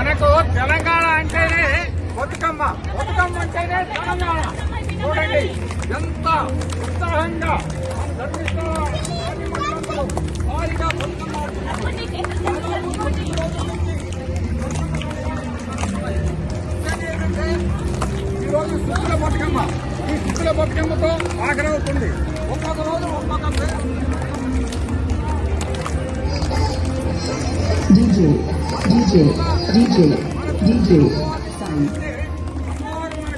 మనకు తెలంగాణ అంటేనే బతుకమ్మ. బతుకమ్మ అంటేనే తెలంగాణ. చూడండి ఎంత ఉత్సాహంగా భారీగా ఈరోజు శుద్ధుల బతుకమ్మ. ఈ శుద్ధుల బతుకమ్మతో ఆగ్రహవుతుంది ఒక్కొక్క రోజు ఒక్కొక్క పేరు. DJ, DJ,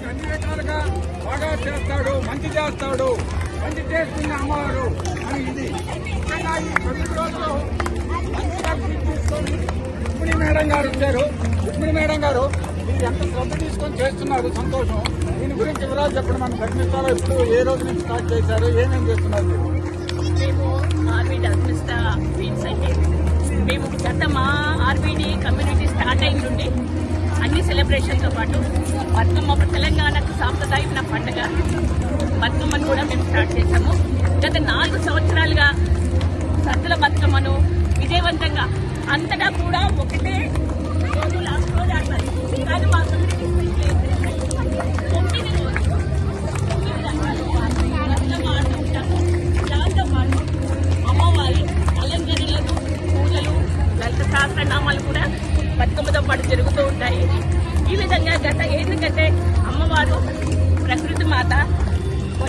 అన్ని రకాలుగా బాగా చేస్తాడు మంచి చేస్తాడు. మంచి చేస్తున్న అమ్మవారు. అని ఇది. ముఖ్యంగా ఈ తొమ్మిది రోజులు మంచిగా గుర్తు తీసుకొని రుక్మిణి మేడం గారు వచ్చారు. రుక్మిణి మేడం గారు మీరు ఎంత శ్రద్ధ తీసుకొని చేస్తున్నారు సంతోషం? దీని గురించి వివరాలు చెప్పండి మన ధర్మిస్తాలో ఇప్పుడు ఏ రోజు నుంచి స్టార్ట్ చేశారు? ఏమేమి చేస్తున్నారు మీరు? మేము ఆర్బీ అయితే మేము గత మా ఆర్బీడి కమ్యూనిటీ స్టార్ట్ అయిన అన్ని సెలబ్రేషన్తో పాటు బతుకమ్మ తెలంగాణకు సాంప్రదాయమైన పండుగ. బతుకమ్మను కూడా మేము స్టార్ట్ చేశాము గత నాలుగు సంవత్సరాలుగా సద్దుల బతుకమ్మను విజయవంతంగా అంతటా కూడా ఒకటే రోజు లాస్ట్ రోజు ఆడతారు. కానీ మా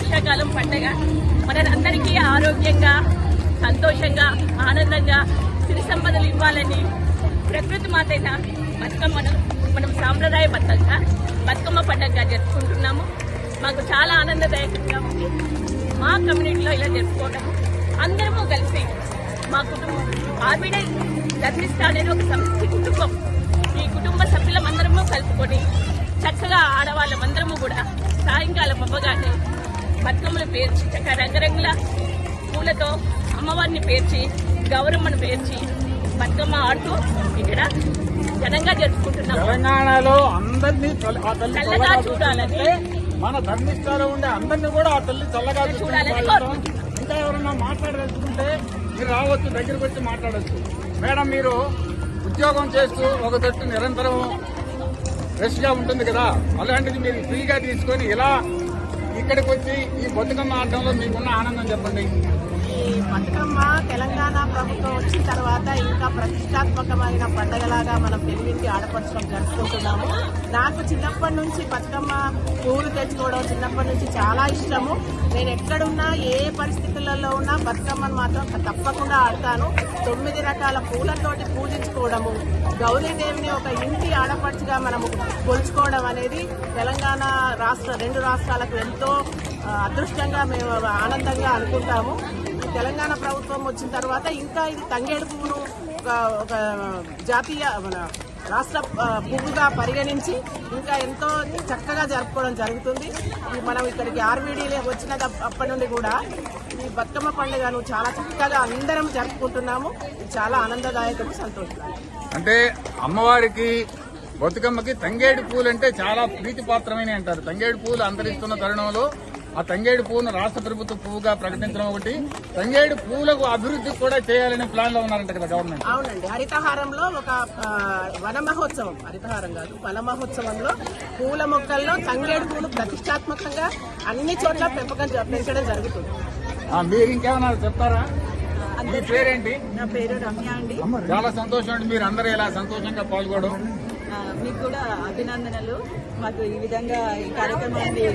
వర్షాకాలం పండగ. మనందరికీ ఆరోగ్యంగా సంతోషంగా ఆనందంగా సిరి సంపదలు ఇవ్వాలని ప్రకృతి మాతైన బతుకమ్మను మనం సాంప్రదాయబద్ధంగా బతుకమ్మ పండుగగా జరుపుకుంటున్నాము. మాకు చాలా ఆనందదాయకంగా ఉంది. మా కమ్యూనిటీలో ఇలా జరుపుకోవడం. అందరము కలిసి మా కుటుంబం ఆవిడ ధర్మిస్తా అనేది ఒక సంస్థ కుటుంబం. ఈ కుటుంబ సభ్యులం అందరము కలుపుకొని చక్కగా ఆడవాళ్ళం అందరము కూడా సాయంకాలం అవ్వగానే బతుకమ్మను పేర్చి చక్కగా రంగురంగుల పూలతో అమ్మవారిని పేర్చి గౌరమ్మను పేర్చి బతుకమ్మ ఆడుతూ ఇక్కడ ఘనంగా జరుపుకుంటున్నాము తెలంగాణలో అందరినీ చల్లగా చూడాలని. మన ధర్మిష్టాలో ఉండే అందరినీ కూడా ఆ తల్లి చల్లగా చూడాలని. ఇంకా ఎవరన్నా మాట్లాడదలుచుకుంటే మీరు రావచ్చు దగ్గరికి వచ్చి మాట్లాడచ్చు మేడం మీరు ఉద్యోగం చేస్తూ ఒక తట్టు నిరంతరం ఫ్రెష్గా ఉంటుంది కదా అలాంటిది మీరు ఫ్రీగా తీసుకొని ఇలా ఇక్కడికి వచ్చి ఈ బతుకమ్మ ఆడటంలో మీకున్న ఆనందం చెప్పండి. ఈ బతుకమ్మ తెలంగాణ ప్రభుత్వం వచ్చిన తర్వాత ఇంకా ప్రతిష్టాత్మకమైన పండగలాగా మనం తెలుగుకి ఆడపరచడం జరుపుకుంటున్నాము. నాకు చిన్నప్పటి నుంచి బతుకమ్మ పూలు తెచ్చుకోవడం చిన్నప్పటి నుంచి చాలా ఇష్టము. నేను ఎక్కడున్నా ఏ పరిస్థితులలో ఉన్నా బతుకమ్మను మాత్రం తప్పకుండా ఆడతాను. తొమ్మిది రకాల పూలతోటి పూజించుకోవడము గౌరీదేవిని ఒక ఇంటి ఆడపడుచుగా మనము కొలుచుకోవడం అనేది తెలంగాణ రాష్ట్ర రెండు రాష్ట్రాలకు ఎంతో అదృష్టంగా మేము ఆనందంగా అనుకుంటాము. తెలంగాణ ప్రభుత్వం వచ్చిన తర్వాత ఇంకా ఇది తంగేడు పువ్వును ఒక ఒక జాతీయ రాష్ట్ర పువ్వుగా పరిగణించి ఇంకా ఎంతో చక్కగా జరుపుకోవడం జరుగుతుంది. మనం ఇక్కడికి ఆర్వీడీలే వచ్చిన అప్పటి నుండి కూడా ఈ బతుకమ్మ పండుగను చాలా చక్కగా అందరం జరుపుకుంటున్నాము. చాలా ఆనందదాయకం సంతోషం అంటే అమ్మవారికి బతుకమ్మకి తంగేడు పూలు అంటే చాలా ప్రీతిపాత్రమైన అంటారు. తంగేడు పూలు అంతరిస్తున్న తరుణంలో ఆ తంగేడు పువ్వును రాష్ట్ర ప్రభుత్వ పువ్వుగా ప్రకటించడం ఒకటి. తంగేడు పూలకు అభివృద్ధి కూడా చేయాలనే ప్లాన్లో ఉన్నారంట కదా గవర్నమెంట్ అవునండి. హరితహారంలో ఒక వన మహోత్సవం. హరితహారం కాదు వన మహోత్సవంలో పూల మొక్కల్లో తంగేడు పూలు ప్రతిష్టాత్మకంగా అన్ని చోట్ల పెంపకం పెంచడం జరుగుతుంది. మీరు ఇంకేమన్నా చెప్తారా? మీ పేరేంటి? నా పేరు రమ్య అండి. చాలా సంతోషం అండి. మీరు అందరూ ఇలా సంతోషంగా పాల్గొనడం. ఆ, మీకు కూడా అభినందనలు. మాకు ఈ విధంగా ఈ కార్యక్రమాన్ని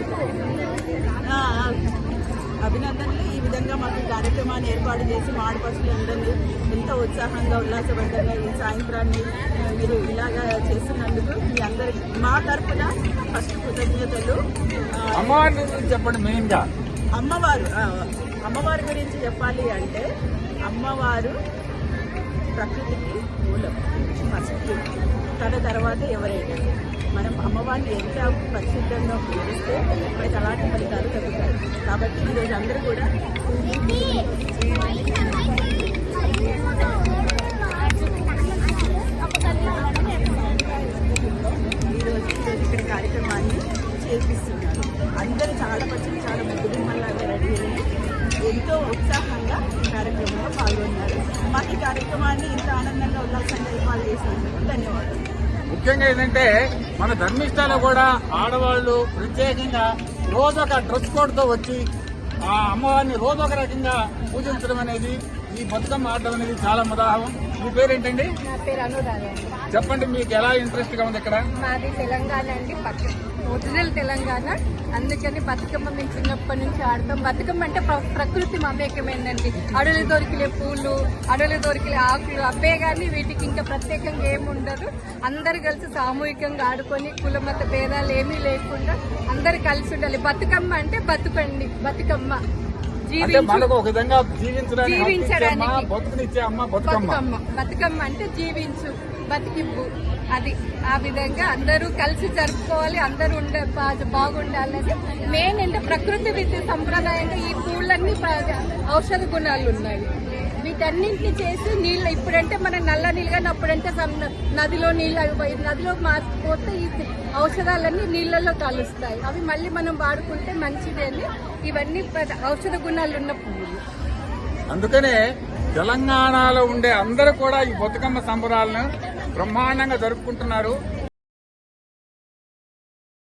అభినందనలు. ఈ విధంగా మాకు కార్యక్రమాన్ని ఏర్పాటు చేసి మా ఆడపడుచులందరినీ ఎంతో ఉత్సాహంగా ఉల్లాసభరితంగా ఈ సాయంత్రాన్ని మీరు ఇలాగా చేస్తున్నందుకు మీ అందరికి మా తరఫున ఫస్ట్ కృతజ్ఞతలు. చెప్పండి మెయిన్గా. అమ్మవారు అమ్మవారి గురించి చెప్పాలి అంటే అమ్మవారు ప్రకృతికి మూలం ఫస్ట్ తన తర్వాత ఎవరైనా మనం అమ్మవారిని ఎంత పరిశుద్ధంగా పూజిస్తే మనకి అలాంటి ఫలితాలు కలుగుతాయి. కాబట్టి ఈరోజు అందరూ కూడా ఈరోజు ఈరోజు ఇక్కడ కార్యక్రమాన్ని చేపిస్తున్నారు. అందరూ చాలా మంచి చాలా కుటుంబంలాగా రెడీ అయ్యి ఎంతో ఉత్సాహంగా ఈ కార్యక్రమంలో పాల్గొన్నారు. మాకు ఈ కార్యక్రమాన్ని ఇంత ఆనందంగా ఉల్లాసంగా ఏర్పాటు చేసినందుకు ధన్యవాదాలు. ముఖ్యంగా ఏంటంటే మన ధర్మిష్టాలో కూడా ఆడవాళ్ళు ప్రత్యేకంగా రోజు ఒక డ్రెస్ కోడ్తో వచ్చి ఆ అమ్మవారిని రోజు ఒక రకంగా పూజించడం అనేది ఈ బతుకమ్మ ఆడడం అనేది చాలా ముదాహం. మీ పేరేంటండి? నా పేరు అనురాధ అండి. చెప్పండి మీకు ఎలా ఇంట్రెస్ట్గా ఉంది ఇక్కడ? మాది తెలంగాణ అండి ఒరిజినల్ తెలంగాణ. అందుకని బతుకమ్మ మేము చిన్నప్పటి నుంచి ఆడతాం. బతుకమ్మ అంటే ప్ర- ప్రకృతి మమేకమైందండి. అడవులు దొరికిలే పూలు అడవులు దొరికిలే ఆకులు అవే కానీ వీటికి ఇంకా ప్రత్యేకంగా ఏముండదు అందరు కలిసి సామూహికంగా ఆడుకొని కులమత భేదాలు ఏమీ లేకుండా అందరు కలిసి ఉండాలి. బతుకమ్మ అంటే బతుకండి. బతుకమ్మ. అంటే మనకు ఒక విధంగా జీవించడానికి బతుకమ్మ. అంటే జీవించు బతికింపు అది ఆ విధంగా అందరూ కలిసి జరుపుకోవాలి అందరూ ఉండే బా- బాగుండాలని. మెయిన్ అంటే ప్రకృతి విద్య సంప్రదాయంగా ఈ పూలన్నీ ఔషధ గుణాలు ఉన్నాయి. వీటన్నింటిని చేసి నీళ్ళు ఇప్పుడంటే మన నల్ల నీళ్ళు కానీ అప్పుడంటే నదిలో నీళ్ళు నదిలో మారిపోతే ఈ ఔషధాలన్నీ నీళ్ళల్లో కలుస్తాయి. అవి మళ్ళీ మనం వాడుకుంటే మంచిది అని ఇవన్నీ ప్ర- ఔషధ గుణాలు ఉన్న పువ్వులు. అందుకనే తెలంగాణలో ఉండే అందరూ కూడా ఈ బతుకమ్మ సంబరాలను బ్రహ్మాండంగా జరుపుకుంటున్నారు.